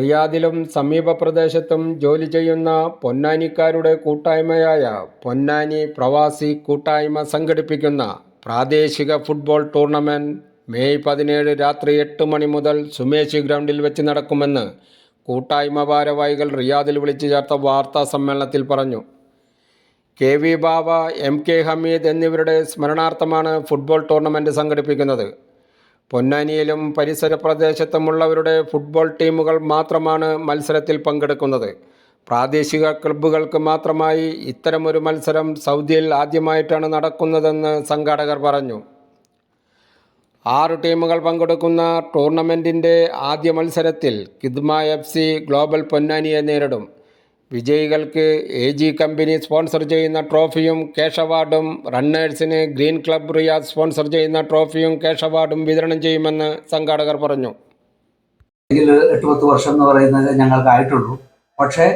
റിയാദിലും സമീപ പ്രദേശത്തും ജോലി ചെയ്യുന്ന പൊന്നാനിക്കാരുടെ കൂട്ടായ്മയായ പൊന്നാനി പ്രവാസി കൂട്ടായ്മ സംഘടിപ്പിക്കുന്ന പ്രാദേശിക ഫുട്ബോൾ ടൂർണമെന്റ് മെയ് പതിനേഴ് രാത്രി എട്ട് മണി മുതൽ സുമേശി ഗ്രൗണ്ടിൽ വെച്ച് നടക്കുമെന്ന് കൂട്ടായ്മ ഭാരവാഹികൾ റിയാദിൽ വിളിച്ചു ചേർത്ത വാർത്താ സമ്മേളനത്തിൽ പറഞ്ഞു. K V Baba M K Hameed എന്നിവരുടെ സ്മരണാർത്ഥമാണ് ഫുട്ബോൾ ടൂർണമെന്റ് സംഘടിപ്പിക്കുന്നത്. പൊന്നാനിയിലും പരിസര പ്രദേശത്തുമുള്ളവരുടെ ഫുട്ബോൾ ടീമുകൾ മാത്രമാണ് മത്സരത്തിൽ പങ്കെടുക്കുന്നത്. പ്രാദേശിക ക്ലബ്ബുകൾക്ക് മാത്രമായി ഇത്തരമൊരു മത്സരം സൗദിയിൽ ആദ്യമായിട്ടാണ് നടക്കുന്നതെന്ന് സംഘാടകർ പറഞ്ഞു. ആറ് ടീമുകൾ പങ്കെടുക്കുന്ന ടൂർണമെന്റിന്റെ ആദ്യ മത്സരത്തിൽ കിദ്മ എഫ് സി ഗ്ലോബൽ പൊന്നാനിയെ നേരിടും. വിജയികൾക്ക് എ ജി കമ്പനി സ്പോൺസർ ചെയ്യുന്ന ട്രോഫിയും ക്യാഷ് അവാർഡും റണ്ണേഴ്സിന് ഗ്രീൻ ക്ലബ് റിയാദ് സ്പോൺസർ ചെയ്യുന്ന ട്രോഫിയും ക്യാഷ് അവാർഡും വിതരണം ചെയ്യുമെന്ന് സംഘാടകർ പറഞ്ഞു. എട്ട് പത്ത് വർഷം എന്ന് പറയുന്നത് ഞങ്ങൾക്കായിട്ടുള്ളൂ. പക്ഷേ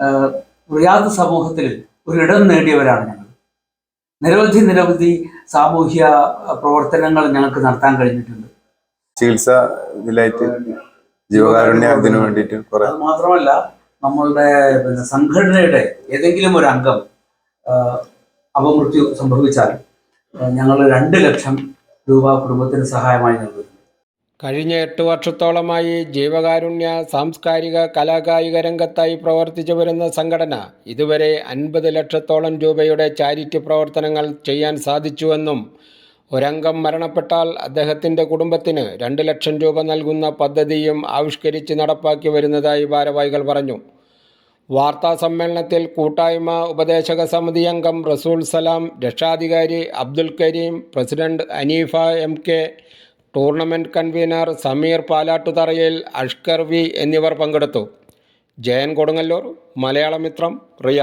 ആഹ്, റിയാദ് സമൂഹത്തിൽ ഒരു ഇടം നേടിയവരാണ് ഞങ്ങൾ. നിരവധി നിരവധി സാമൂഹ്യ പ്രവർത്തനങ്ങൾ ഞങ്ങൾക്ക് നടത്താൻ കഴിഞ്ഞിട്ടുണ്ട്. ചികിത്സ ഇതിലായിട്ട് ജീവകാരുണ്യ അതിനു വേണ്ടിയിട്ട് മാത്രമല്ല നമ്മളുടെ പിന്നെ സംഘടനയുടെ ഏതെങ്കിലും ഒരു അംഗം അപമൃത്യു സംഭവിച്ചാൽ ഞങ്ങൾ രണ്ട് ലക്ഷം രൂപ കുടുംബത്തിന് സഹായമായി നൽകുന്നു കഴിഞ്ഞ എട്ട് വർഷത്തോളമായി ജീവകാരുണ്യ സാംസ്കാരിക കലാകായിക രംഗത്തായി പ്രവർത്തിച്ചു വരുന്ന സംഘടന ഇതുവരെ അൻപത് ലക്ഷത്തോളം രൂപയുടെ ചാരിറ്റി പ്രവർത്തനങ്ങൾ ചെയ്യാൻ സാധിച്ചുവെന്നും ഒരംഗം മരണപ്പെട്ടാൽ അദ്ദേഹത്തിന്റെ കുടുംബത്തിന് രണ്ട് ലക്ഷം രൂപ നൽകുന്ന പദ്ധതിയും ആവിഷ്കരിച്ച് നടപ്പാക്കി വരുന്നതായി ഭാരവാഹികൾ പറഞ്ഞു. വാർത്താ സമ്മേളനത്തിൽ കൂട്ടായ്മ ഉപദേശക സമിതി അംഗം റസൂൽ സലാം രക്ഷാധികാരി Abdul Kareem president Aneefa M K tournament convener Sameer Palattutharayil Ashkar V എന്നിവർ പങ്കെടുത്തു. ജയൻ കൊടുങ്ങല്ലൂർ മലയാളമിത്രം റിയ